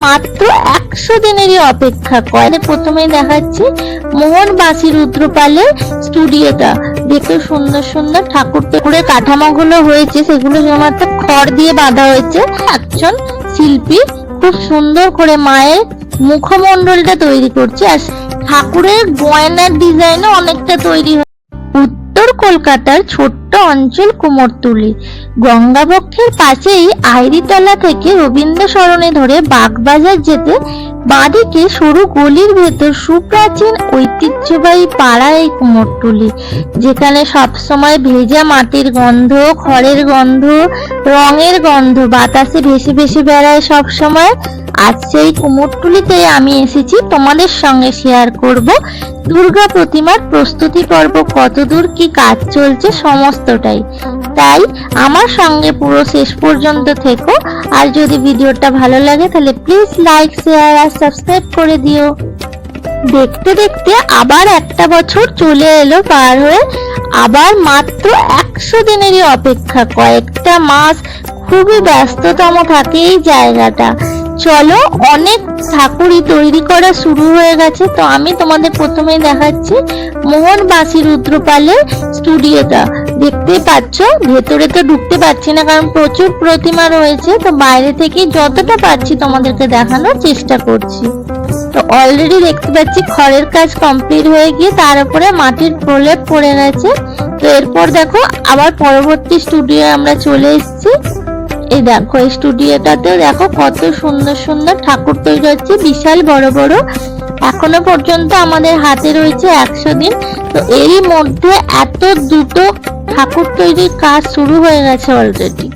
মাত্র একশো দিনেরই অপেক্ষা করে। প্রথমেই দেখাচ্ছি মোহনবাসী রুদ্রপালের স্টুডিওটা। দেখতে সুন্দর সুন্দর ঠাকুর ঠাকুরের কাঠামোগুলো হয়েছে, সেগুলো শুধুমাত্র খড় দিয়ে বাঁধা হয়েছে। একজন শিল্পী খুব সুন্দর করে মায়ের মুখমণ্ডলটা তৈরি করছে, আর ঠাকুরের গয়নার ডিজাইনও অনেকটা তৈরি কলকাতার ছোট্ট অঞ্চল কুমোরটুলি গঙ্গাবক্ষের পাশেই আইরিতলা থেকে রবীন্দ্র সরণে ধরে বাগবাজার যেতে বাঁদিকে সরু গলির ভেতর সুপ্রাচীন ঐতিহ্যবাহী পাড়া এই কুমোরটুলি যেখানে সবসময় ভেজা মাটির গন্ধ, খড়ের গন্ধ, রঙের গন্ধ, বাতাসে ভেসে ভেসে বেড়ায় সবসময়। আজ সেই কুমোরটুলিতে আমি এসেছি তোমাদের সঙ্গে শেয়ার করব। দুর্গা প্রতিমার প্রস্তুতি পর্ব কতদূর কি কাজ চলছে সমস্তটাই। তাই আমার সঙ্গে পুরো শেষ পর্যন্ত থেকো। আর যদি ভিডিওটা ভালো লাগে তাহলে প্লিজ লাইক শেয়ার আর সাবস্ক্রাইব করে দিও। দেখতে দেখতে আবার একটা বছর চলে এলো পার হয়ে। আবার মাত্র একশো দিনেরই অপেক্ষা। কয়েকটা মাস খুবই ব্যস্ততম থাকে এই জায়গাটা। চলো, অনেক ঠাকুরই তৈরি করা শুরু হয়ে গেছে, তো আমি তোমাদের প্রথমেই দেখাচ্ছি মোহনবাসী রুদ্রপালের স্টুডিওটা। দেখতে পাচ্ছ, ভেতরে তো ঢুকতে পারছি না, কারণ প্রচুর প্রতিমা রয়েছে, তো বাইরে থেকে যতটা পারছি তোমাদেরকে দেখানোর চেষ্টা করছি। তো অলরেডি দেখতে পাচ্ছি খড়ের কাজ কমপ্লিট হয়ে গিয়ে তার উপরে মাটির প্রলেপ পড়ে গেছে। তো এরপর দেখো, আবার পরবর্তী স্টুডিও আমরা চলে এসেছি। এই দেখো, এই স্টুডিওটাতেও দেখো কত সুন্দর সুন্দর ঠাকুর তৈরি হচ্ছে, বিশাল বড় বড়। এখনও পর্যন্ত আমাদের হাতে রয়েছে একশো দিন। তো এরই মধ্যে এত দুটো ঠাকুর তৈরির কাজ শুরু হয়ে গেছে অলরেডি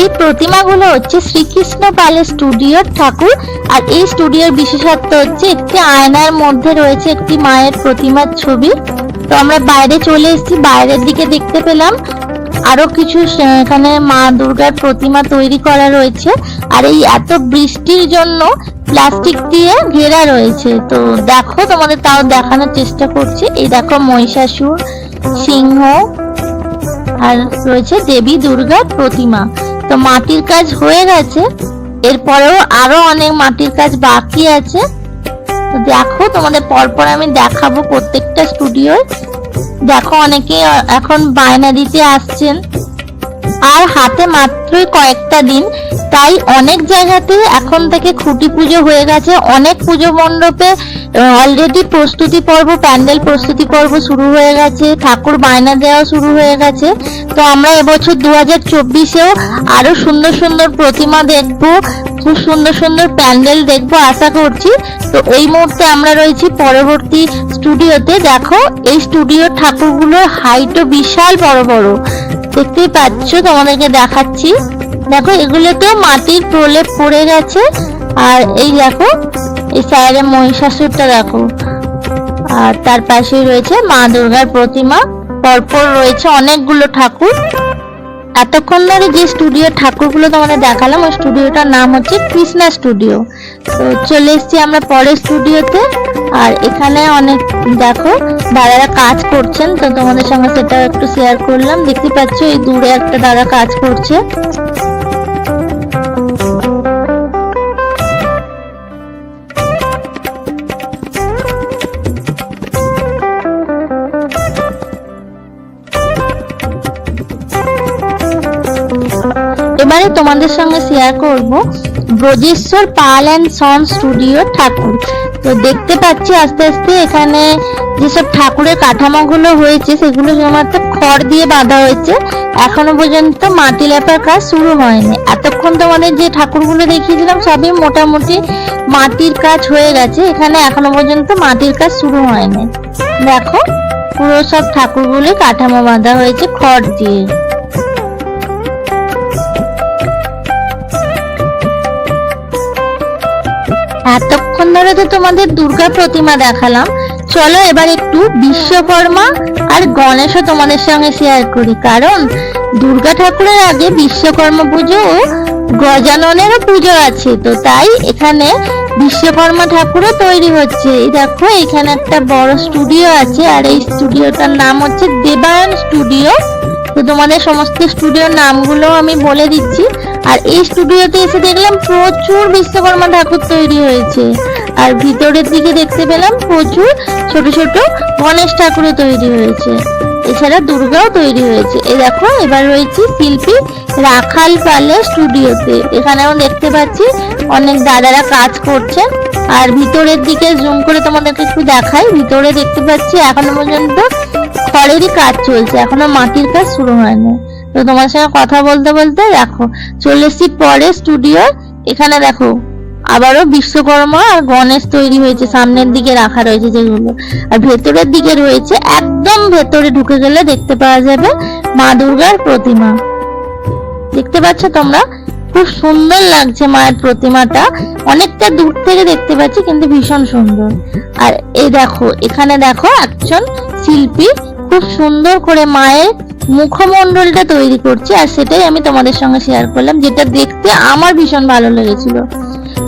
এই প্রতিমাগুলো হচ্ছে শ্রীকৃষ্ণ পালের স্টুডিওর ঠাকুর, আর এই স্টুডিওর বিশেষত্ব হচ্ছে একটি আয়নার মধ্যে রয়েছে একটি মায়ের প্রতিমার ছবি। তো আমরা বাইরে চলে এসেছি, বাইরের দিকে দেখতে পেলাম। আরও কিছু এখানে মা দুর্গার প্রতিমা তৈরি করা রয়েছে। আর এই এত বৃষ্টির জন্য প্লাস্টিক দিয়ে ঘেরা রয়েছে। তো দেখো, তোমাদের তাও দেখানোর চেষ্টা করছি। এই দেখো মহিষাসুর, সিংহ, আর রয়েছে দেবী দুর্গার প্রতিমা। তো মাটির কাজ হয়ে গেছে। এরপরেও আরও অনেক মাটির কাজ বাকি আছে। দেখো, তোমাদের পরপর আমি দেখাবো প্রত্যেকটা স্টুডিও দেখো অনেকে এখন বায়না দিতে আসছেন। আর হাতে মাত্রই কয়েকটা দিন তাই অনেক জায়গাতে এখন থেকে খুঁটি পুজো হয়ে গেছে। অনেক পুজো মণ্ডপে অলরেডি প্রস্তুতি পর্ব, প্যান্ডেল প্রস্তুতি পর্ব শুরু হয়ে গেছে, ঠাকুর বায়না দেওয়া শুরু হয়ে গেছে। তো আমরা এবছর দু হাজার চব্বিশেও আরও সুন্দর সুন্দর প্রতিমা দেখব, খুব সুন্দর সুন্দর প্যান্ডেল দেখব আশা করছি। তো এই মুহূর্তে আমরা রয়েছি পরবর্তী স্টুডিওতে। দেখো, এই স্টুডিওর ঠাকুরগুলোর হাইটও বিশাল বড় বড়। দেখতেই পাচ্ছ, তোমাদেরকে দেখাচ্ছি। দেখো এগুলোতেও মাটির প্রলেপ পড়ে গেছে। আর এই দেখো, এই সাইডে মহিষাসুরটা দেখো। আর তার পাশেই রয়েছে মা দুর্গার প্রতিমা। পরপর রয়েছে অনেকগুলো ঠাকুর। এতক্ষণ ধরে যে স্টুডিও ঠাকুরগুলো তোমাদের দেখালাম, ওই স্টুডিওটার নাম হচ্ছে কৃষ্ণা স্টুডিও। তো চলে এসেছি আমরা পরের স্টুডিওতে। আর এখানে অনেক, দেখো, দাদারা কাজ করছেন। তো তোমাদের সঙ্গে সেটা একটু শেয়ার করলাম। দেখতে পাচ্ছ, এই দূরে একটা দাদা কাজ করছে। এবারে তোমাদের সঙ্গে শেয়ার করব Brajeshwar Pal and son studio ঠাকুর। তো দেখতে পাচ্ছি আস্তে আস্তে এখানে যেসব ঠাকুরের কাঠামোগুলো হয়েছে, সেগুলো শুধুমাত্র খড় দিয়ে বাঁধা হয়েছে। এখনও পর্যন্ত মাটি লেপার কাজ শুরু হয়নি। এতক্ষণ তোমাদের যে ঠাকুরগুলো দেখিয়েছিলাম, সবই মোটামুটি মাটির কাজ হয়ে গেছে। এখানে এখনও পর্যন্ত মাটির কাজ শুরু হয়নি। দেখো, পুরো সব ঠাকুরগুলো কাঠামো বাঁধা হয়েছে খড় দিয়ে। এতক্ষণ ধরে তো তোমাদের দুর্গা প্রতিমা দেখালাম। চলো এবার একটু বিশ্বকর্মা আর গণেশও তোমাদের সঙ্গে শেয়ার করি। কারণ দুর্গা ঠাকুরের আগে বিশ্বকর্মা পুজো ও গজাননেরও পুজো আছে। তো তাই এখানে বিশ্বকর্মা ঠাকুরও তৈরি হচ্ছে। এই দেখো, এখানে একটা বড় স্টুডিও আছে আর এই স্টুডিওটার নাম হচ্ছে দেবায়ন স্টুডিও তো তোমাদের সমস্ত স্টুডিওর নামগুলো আমি বলে দিচ্ছি। আর এই স্টুডিওতে এসে দেখলাম প্রচুর বিশ্বকর্মা ঠাকুর তৈরি হয়েছে। আর ভিতরের দিকে দেখতে পেলাম প্রচুর ছোট ছোট গণেশ ঠাকুরও তৈরি হয়েছে। এছাড়া দুর্গাও তৈরি হয়েছে। এ দেখো, এবার রয়েছে শিল্পী রাখাল পালের স্টুডিওতে এখানেও দেখতে পাচ্ছি অনেক দাদারা কাজ করছেন। আর ভিতরের দিকে জুম করে তোমাদেরকে একটু দেখাই। ভিতরে দেখতে পাচ্ছি এখনও পর্যন্ত খড়েরই কাজ চলছে। এখনও মাটির কাজ শুরু হয়নি। তো তোমার সঙ্গে কথা বলতে বলতে দেখো, চলে এসছি পরে স্টুডিও এখানে দেখো, আবারও বিশ্বকর্মা আর গণেশ তৈরি হয়েছে। সামনের দিকে রাখা রয়েছে যেগুলো। আর ভেতরের দিকে রয়েছে, একদম ভেতরে ঢুকে গেলে দেখতে পাওয়া যাবে মা দুর্গার প্রতিমা। দেখতে পাচ্ছ তোমরা? খুব সুন্দর লাগছে মায়ের প্রতিমাটা। অনেকটা দূর থেকে দেখতে পাচ্ছি, কিন্তু ভীষণ সুন্দর। আর এই দেখো, এখানে দেখো একজন শিল্পী খুব সুন্দর করে মায়ের মুখমণ্ডলটা তৈরি করছে, আর সেটাই আমি তোমাদের সঙ্গে শেয়ার করলাম, যেটা দেখতে আমার ভীষণ ভালো লেগেছিল।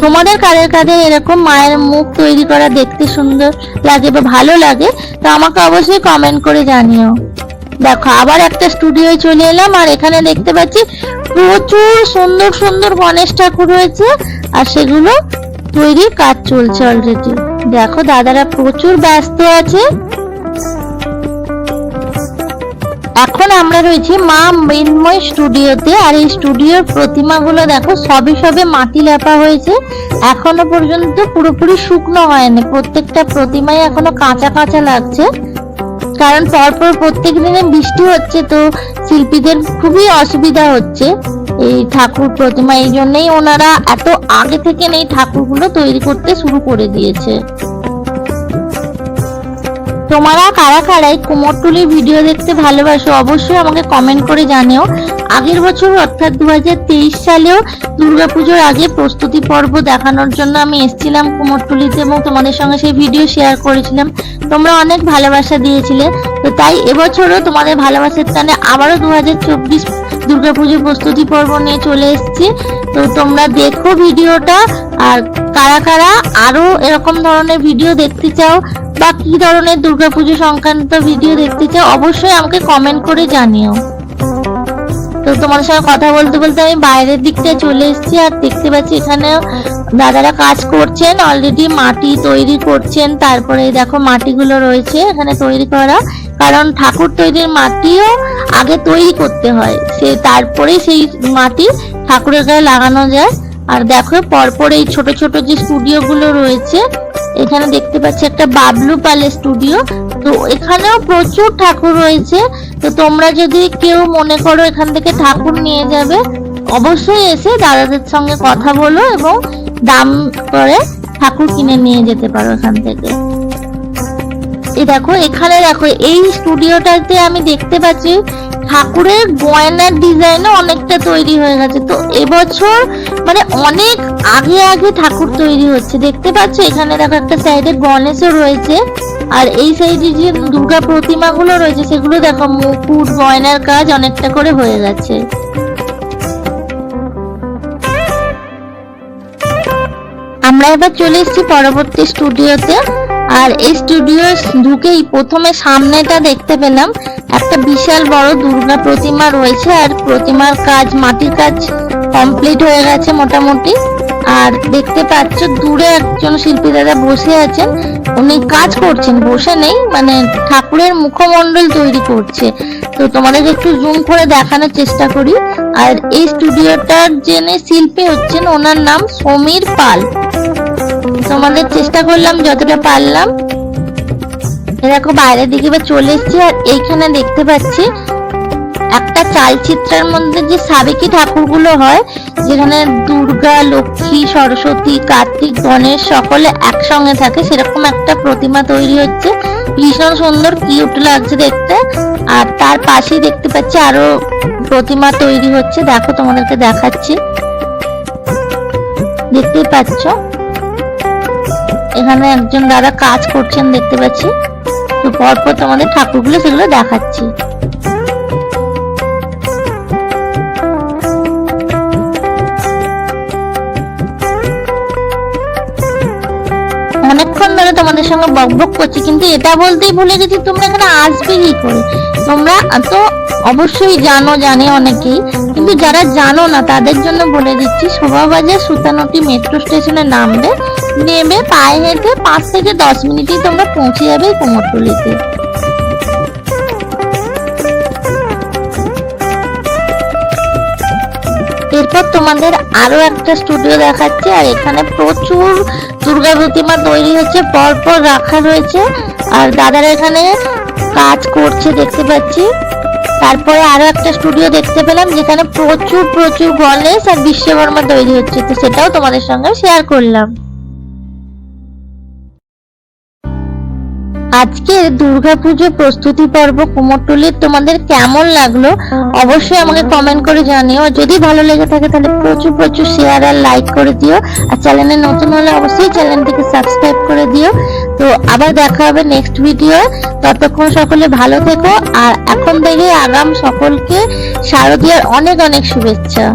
তোমাদের কাদের কাদের এরকম মায়ের মুখ তৈরি করা দেখতে সুন্দর লাগে বা ভালো লাগে, তো আমাকে অবশ্যই কমেন্ট করে জানিও। দেখো, আবার একটা স্টুডিও চলে এলাম, আর এখানে দেখতে পাচ্ছি প্রচুর সুন্দর সুন্দর গণেশ ঠাকুর রয়েছে, আর সেগুলো তৈরির কাজ চলছে অলরেডি দেখো, দাদারা প্রচুর ব্যস্ত আছে। এখন আমরা রয়েছি মা মৃন্ময় স্টুডিওতে, আর এই স্টুডিওর প্রতিমাগুলো দেখো, সবে সবে মাটি লেপা হয়েছে। এখনও পর্যন্ত পুরোপুরি শুকনো হয়নি। প্রত্যেকটা প্রতিমাই এখনও কাঁচা কাঁচা লাগছে। কারণ পরপর প্রত্যেক দিনে বৃষ্টি হচ্ছে, তো শিল্পীদের খুবই অসুবিধা হচ্ছে এই ঠাকুর প্রতিমা। এই জন্যই ওনারা এত আগে থেকে এই ঠাকুরগুলো তৈরি করতে শুরু করে দিয়েছে। তোমরা কারা কারাই কুমোরটুলির ভিডিও দেখতে ভালোবাসো, অবশ্যই আমাকে কমেন্ট করে জানিও। আগের বছর অর্থাৎ দু হাজার তেইশ সালেও দুর্গাপুজোর আগে প্রস্তুতি পর্ব দেখানোর জন্য আমি এসেছিলাম কুমোরটুলিতে এবং তোমাদের সঙ্গে সেই ভিডিও শেয়ার করেছিলাম। তোমরা অনেক ভালোবাসা দিয়েছিলে। তো তাই এবছরও তোমাদের ভালোবাসার টানে আবারও দু হাজার চব্বিশ দুর্গাপুজোর প্রস্তুতি পর্ব নিয়ে চলে এসেছি। তো তোমরা দেখো ভিডিওটা আর কারা কারা আরও এরকম ধরনের ভিডিও দেখতে চাও বা কি ধরনের দুর্গাপুজো সংক্রান্ত ভিডিও দেখতে চাও, অবশ্যই আমাকে কমেন্ট করে জানিও। তো তোমার সঙ্গে কথা বলতে বলতে আমি বাইরের দিকটা চলে এসেছি আর দেখতে পাচ্ছি এখানেও দাদারা কাজ করছেন অলরেডি মাটি তৈরি করছেন, তারপরে দেখো মাটিগুলো রয়েছে এখানে তৈরি করা। কারণ ঠাকুর তৈরির মাটিও আগে তৈরি করতে হয়, সে তারপরে সেই মাটি ঠাকুরের গায়ে লাগানো যায়। আর দেখো পরপর এই ছোট ছোট যে স্টুডিও গুলো রয়েছে, এখানে দেখতে পাচ্ছি একটা বাবলু পালে স্টুডিও তো এখানেও প্রচুর ঠাকুর রয়েছে। তো তোমরা যদি কেউ মনে করো এখান থেকে ঠাকুর নিয়ে যাবে, অবশ্যই এসে দাদাদের সঙ্গে কথা বলো এবং দাম করে ঠাকুর কিনে নিয়ে যেতে পারো এখান থেকে। এই দেখো, এখানে দেখো, এই স্টুডিওটাতে আমি দেখতে পাচ্ছি ঠাকুরের গয়নার ডিজাইনও অনেকটা তৈরি হয়ে গেছে। তো এবছর মানে অনেক আগে আগে ঠাকুর তৈরি হচ্ছে। দেখতে পাচ্ছ, এখানে দেখো একটা সাইডে গণেশও রয়েছে। আর এই সাইডে যে দুর্গা প্রতিমাগুলো রয়েছে, সেগুলো দেখো মুকুট, গয়নার কাজ অনেকটা করে হয়ে গেছে। আমরা এবার চলে এসেছি পরবর্তী স্টুডিওতে। আর এই স্টুডিও ঢুকেই প্রথমে সামনেটা দেখতে পেলাম। একটা বিশাল বড় দুর্গা প্রতিমা রয়েছে আর প্রতিমার কাজ, মাটির কাজ কমপ্লিট হয়ে গেছে মোটামুটি। আর দেখতে পাচ্ছ, দূরে একজন শিল্পী দাদা বসে আছেন। উনি কাজ করছেন, বসে নেই মানে ঠাকুরের মুখমণ্ডল তৈরি করছে। তো তোমাদেরকে একটু জুম করে দেখানোর চেষ্টা করি। আর এই স্টুডিওটার যিনি শিল্পী হচ্ছেন, ওনার নাম সমীর পাল। তোমাদের চেষ্টা করলাম যতটা পারলাম। দেখো বাইরের দিকে এবার চলে এসেছি আর এইখানে দেখতে পাচ্ছি একটা চালচিত্রের মধ্যে যে সাবেকি ঠাকুরগুলো হয়, যেখানে দুর্গা, লক্ষ্মী, সরস্বতী, কার্তিক, গণেশ সকলে একসঙ্গে থাকে, সেরকম একটা প্রতিমা তৈরি হচ্ছে। ভীষণ সুন্দর কিউট লাগছে দেখতে। আর তার পাশেই দেখতে পাচ্ছি আরও প্রতিমা তৈরি হচ্ছে। দেখো তোমাদেরকে দেখাচ্ছি। দেখতেই পাচ্ছ? এখানে একজন দাদা কাজ করছেন দেখতে পাচ্ছি। তো পরপর তোমাদের ঠাকুরগুলো সেগুলো দেখাচ্ছি। অনেকক্ষণ ধরে তোমাদের সঙ্গে বকবক করছি, কিন্তু এটা বলতেই ভুলে গেছি, তোমরা এখানে আসবে কি করে? তোমরা তো অবশ্যই জানো, জানে অনেকেই, কিন্তু যারা জানো না, তাদের জন্য বলে দিচ্ছি, শোভাবাজার সুতানটি মেট্রো স্টেশনে নামবে। নেমে পায়ে হেঁটে পাঁচ থেকে দশ মিনিটেই তোমরা পৌঁছে যাবে কুমোরটুলিতে। এরপর তোমাদের আরও একটা স্টুডিও দেখাচ্ছি, আর এখানে প্রচুর দুর্গা প্রতিমা তৈরি হচ্ছে, পরপর রাখা রয়েছে। আর দাদারা এখানে কাজ করছে, দেখতে পাচ্ছি। তারপরে আরও একটা স্টুডিও দেখতে পেলাম, যেখানে প্রচুর প্রচুর গণেশ আর বিশ্বকর্মা তৈরি হচ্ছে। তো সেটাও তোমাদের সঙ্গে শেয়ার করলাম। আজকের দুর্গাপুজো প্রস্তুতি পর্ব কুমোরটুলির তোমাদের কেমন লাগল অবশ্যই আমাকে কমেন্ট করে জানিও। যদি ভালো লেগে থাকে তাহলে প্রচুর প্রচুর শেয়ার আর লাইক করে দিও। আর চ্যানেলে নতুন হলে অবশ্যই চ্যানেলটিকে সাবস্ক্রাইব করে দিও। তো আবার দেখা হবে নেক্সট ভিডিও ততক্ষণ সকলে ভালো থেকো। আর এখন থেকে আগাম সকলকে শারদীয়ার অনেক অনেক শুভেচ্ছা।